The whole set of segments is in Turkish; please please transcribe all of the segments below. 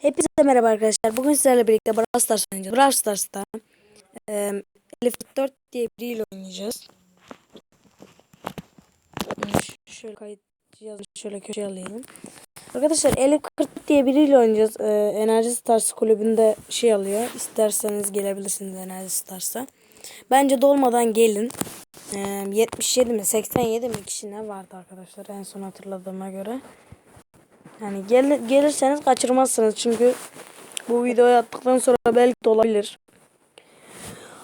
Hepinize merhaba arkadaşlar. Bugün sizlerle birlikte Brawl Stars oynayacağız. Brawl Stars'ta e, Elif 4 diye biriyle oynayacağız. Şöyle kayıt cihazını şöyle köşeye alayım. Arkadaşlar Elif 40 diye biriyle oynayacağız. E, Enerji Stars kulübünde şey alıyor. İsterseniz gelebilirsiniz Enerji Stars'a. Bence dolmadan gelin. E, 77 mi 87 mi kişi ne vardı arkadaşlar en son hatırladığıma göre. Yani gel, gelirseniz kaçırmazsınız çünkü bu videoyu attıktan sonra belki de olabilir.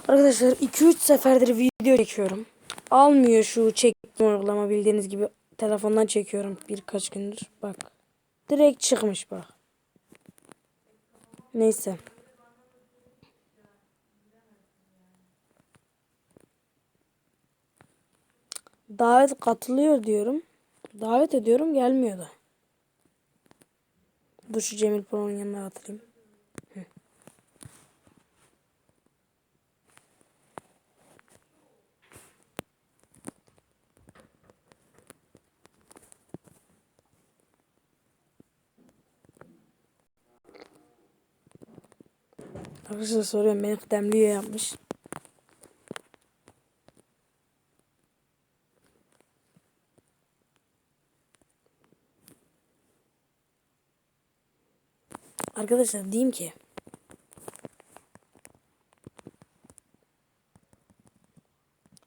Arkadaşlar 2-3 seferdir video çekiyorum. Almıyor şu çekme uygulama bildiğiniz gibi telefondan çekiyorum birkaç gündür. Bak. Direkt çıkmış bak. Neyse. Davet katılıyor diyorum. Davet ediyorum gelmiyor da. Dur şu Cemil Pro'nun yanına atayım. Hı. Arkadaşlar soruyorum beni kıdemli yapmış. Arkadaşlar diyeyim ki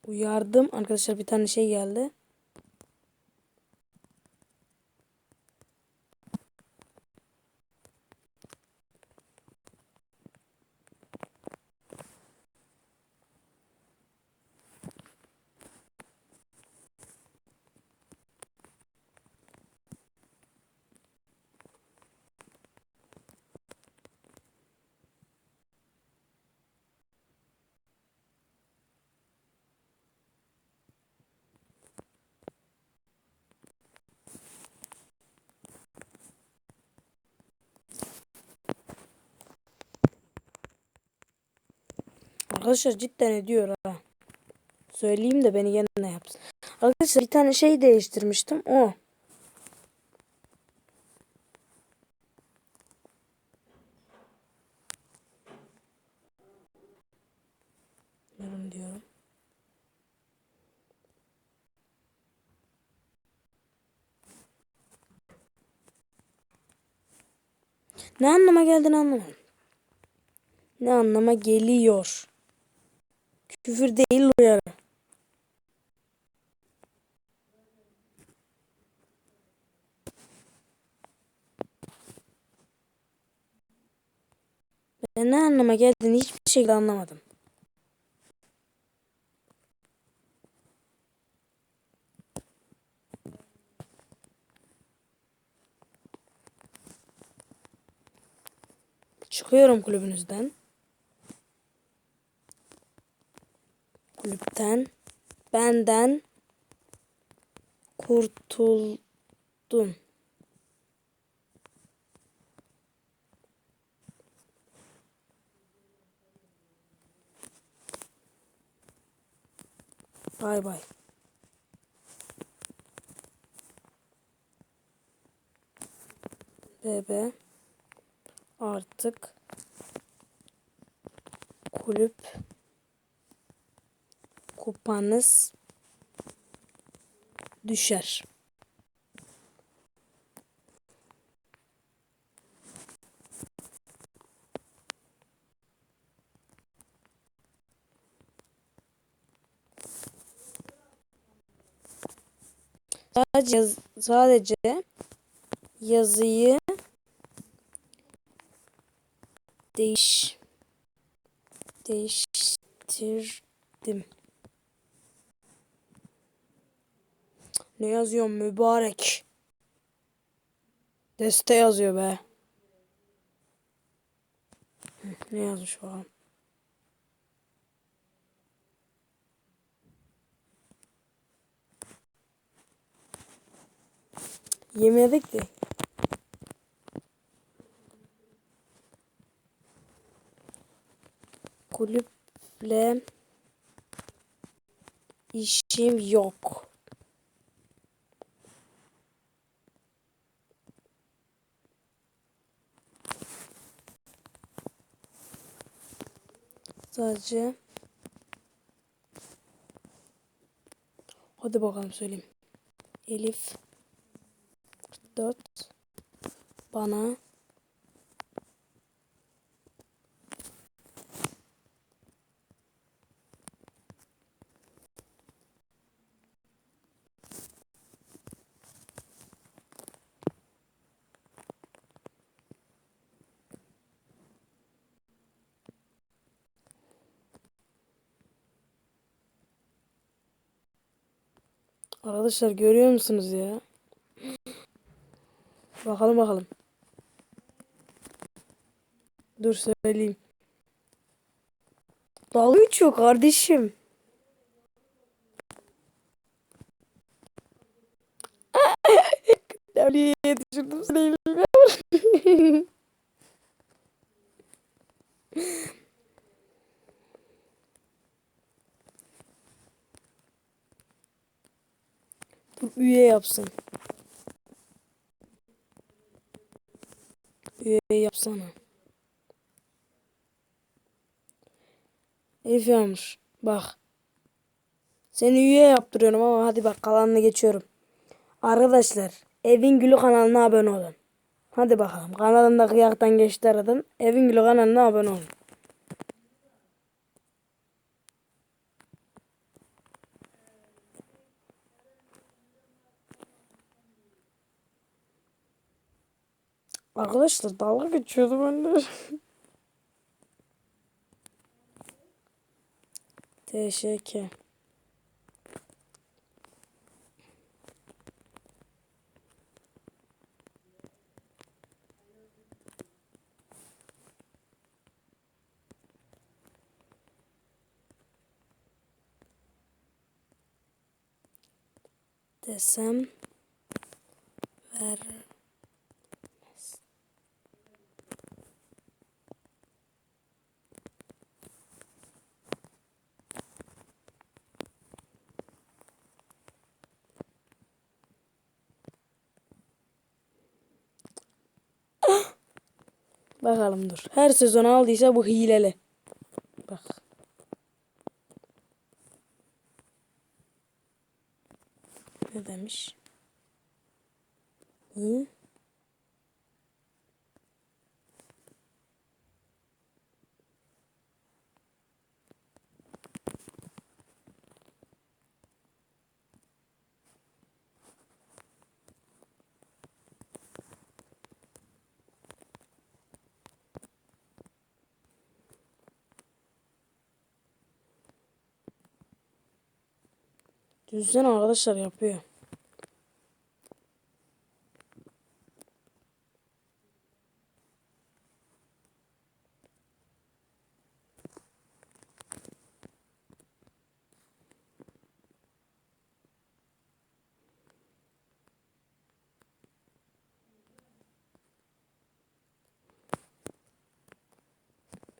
uyardım arkadaşlar bir tane şey geldi. Arkadaşlar cidden ediyor ha. Söyleyeyim de beni yeniden yapsın. Arkadaşlar bir tane şey değiştirmiştim o. Diyorum diyorum. Ne anlama geldiğini anlamadım. Ne anlama geliyor? Küfür değil uyarı. Ben ne anlama geldiğini hiçbir şekilde anlamadım. Çıkıyorum kulübünüzden. Kulüpten. Benden kurtuldun. Bay bay. Bebe artık kulüp kupanız düşer. Sadece sadece yazıyı değiş değiştirdim. Ne yazıyor mübarek? Deste yazıyor be. Ne yazmış falan. Yemedik de. Kulüple işim yok. Sadece. Hadi bakalım söyleyeyim. Elif. 44 bana Arkadaşlar görüyor musunuz ya? Bakalım bakalım. Dur söyleyeyim. Dalga geçiyor kardeşim. Devliye düşürdüm seni üye yapsın. Üye yapsana. Elif Yağmur. Bak. Seni üye yaptırıyorum ama hadi bak kalanını geçiyorum. Arkadaşlar Evin Gülü kanalına abone olun. Hadi bakalım. Kanalımda kıyaktan geçti aradım. Evin Gülü kanalına abone olun. Arkadaşlar dalga geçiyordu bende. Teşekkür. desem ver Bakalım dur. Her sezon aldıysa bu hileli. Bak. Ne demiş? İyi. Düşünsene arkadaşlar yapıyor.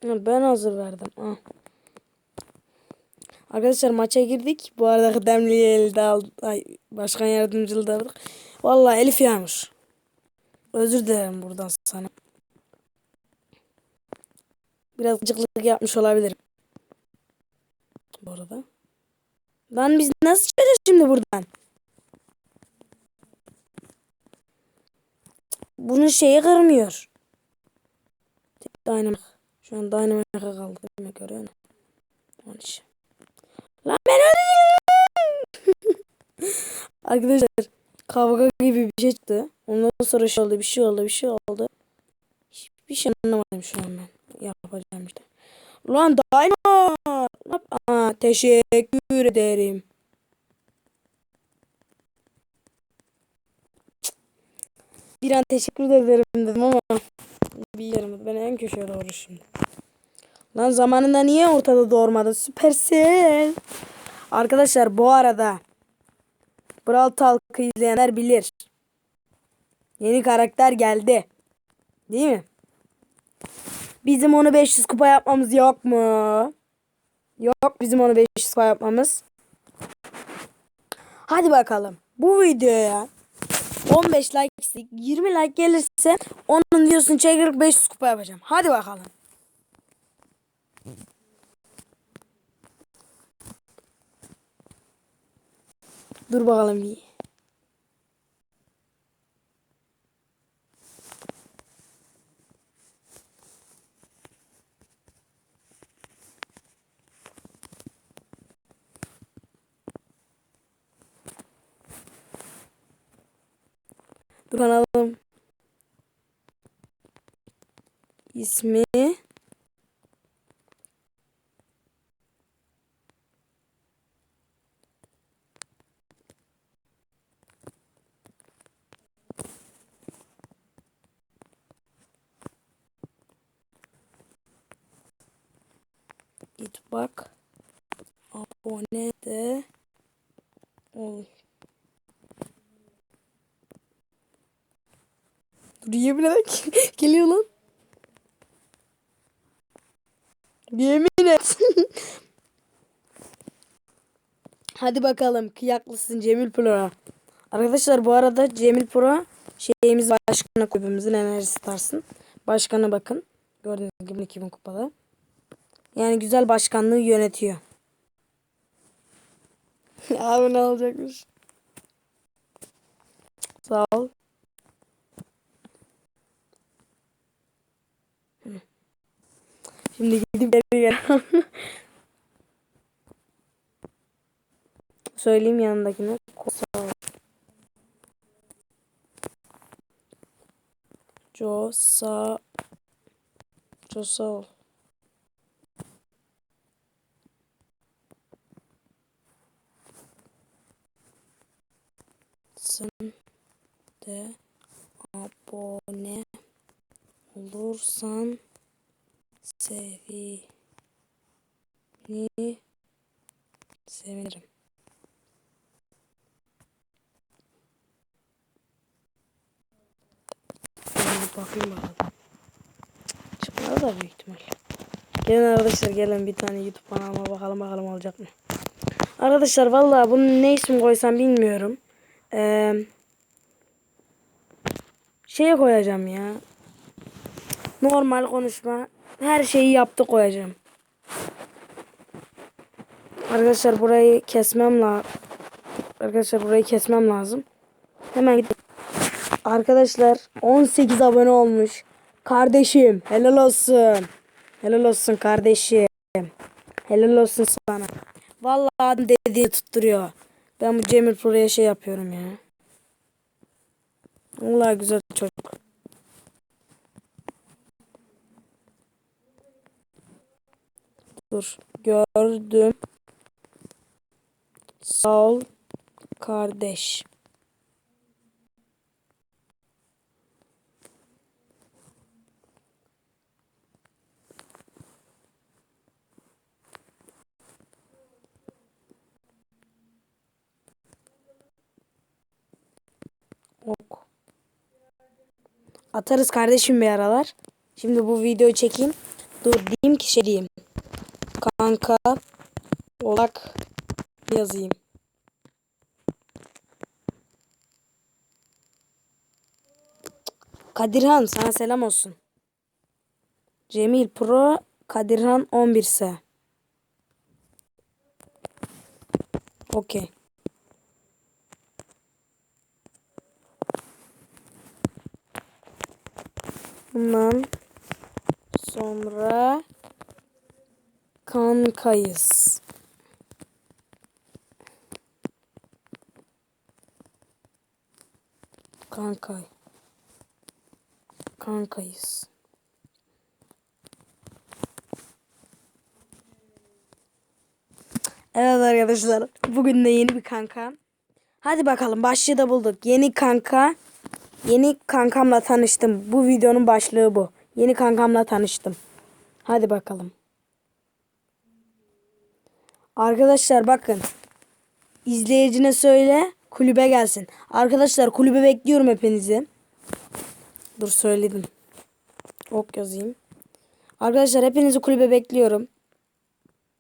Ben hazır verdim. Ha. Arkadaşlar maça girdik. Bu arada kıdemliyi elde aldık. Ay, başkan yardımcılığı da aldık. Vallahi Elif Yağmur. Özür dilerim buradan sana. Biraz gıcıklık yapmış olabilirim. Bu arada. Lan biz nasıl çıkacağız şimdi buradan? Bunun şeyi kırmıyor. Dynamite. Şu an Dynamite'a kaldı. Demek görüyor musun? Onun için. Lan ben öldüm. Arkadaşlar kavga gibi bir şey çıktı. Ondan sonra şey oldu, bir şey oldu, bir şey oldu. Hiçbir şey anlamadım şu an ben. Yapacağım işte. Lan Dynamite. Aa, teşekkür ederim. Bir an teşekkür ederim dedim ama bir yerim. Ben en köşeye doğru şimdi. Lan zamanında niye ortada doğurmadı? Süpersin. Arkadaşlar bu arada Brawl Talk'ı izleyenler bilir. Yeni karakter geldi. Değil mi? Bizim onu 500 kupa yapmamız yok mu? Yok bizim onu 500 kupa yapmamız. Hadi bakalım. Bu videoya 15 like istek, 20 like gelirse onun videosunu çekerek 500 kupa yapacağım. Hadi bakalım. Dur bakalım bir. Dur kanalım. İsmi Git bak. Abone de ol. Yemin ederim geliyor lan. Yemin et. Hadi bakalım kıyaklısın Cemil Pro. Arkadaşlar bu arada Cemil Pro şeyimiz başkanı kulübümüzün enerjisi tarsın. Başkanı bakın. Gördüğünüz gibi 2000 kupada. Yani güzel başkanlığı yönetiyor. Abi ne olacakmış? Sağ ol. Şimdi gidip geri gel. Söyleyeyim yanındakine. Sağ ol. Jo sağ ol. Sen de abone olursan sevini sevinirim. Bir bakayım bakalım. Çıkmadı da büyük ihtimal. Gelin arkadaşlar gelin bir tane YouTube kanalıma bakalım bakalım olacak mı? Arkadaşlar vallahi bunun ne isim koysam bilmiyorum. Ee, şeye koyacağım ya. Normal konuşma. Her şeyi yaptı koyacağım. Arkadaşlar burayı kesmem lazım. Arkadaşlar burayı kesmem lazım. Hemen gidip. Arkadaşlar 18 abone olmuş. Kardeşim helal olsun. Helal olsun kardeşim. Helal olsun sana. Vallahi adam dediğini tutturuyor. Ben bu Cemil Pro'ya şey yapıyorum ya. Vallahi güzel çocuk. Dur. Gördüm. Sağ ol kardeş. Ok. Atarız kardeşim bir aralar. Şimdi bu videoyu çekeyim. Dur diyeyim ki şey diyeyim. Kanka olak yazayım. Kadirhan sana selam olsun. Cemil Pro Kadirhan 11 ise. Okey. Bundan sonra kankayız. Kankay. Kankayız. Evet arkadaşlar. Bugün de yeni bir kanka. Hadi bakalım başlığı da bulduk. Yeni kanka. Yeni kankamla tanıştım. Bu videonun başlığı bu. Yeni kankamla tanıştım. Hadi bakalım. Arkadaşlar bakın. İzleyicine söyle kulübe gelsin. Arkadaşlar kulübe bekliyorum hepinizi. Dur söyledim. Ok yazayım. Arkadaşlar hepinizi kulübe bekliyorum.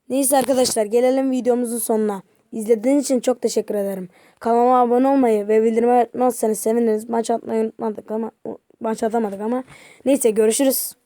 Neyse arkadaşlar gelelim videomuzun sonuna. İzlediğiniz için çok teşekkür ederim. Kanalıma abone olmayı ve bildirimi açmazsanız seviniriz. Maç atmayı unutmadık ama maç atamadık ama neyse görüşürüz.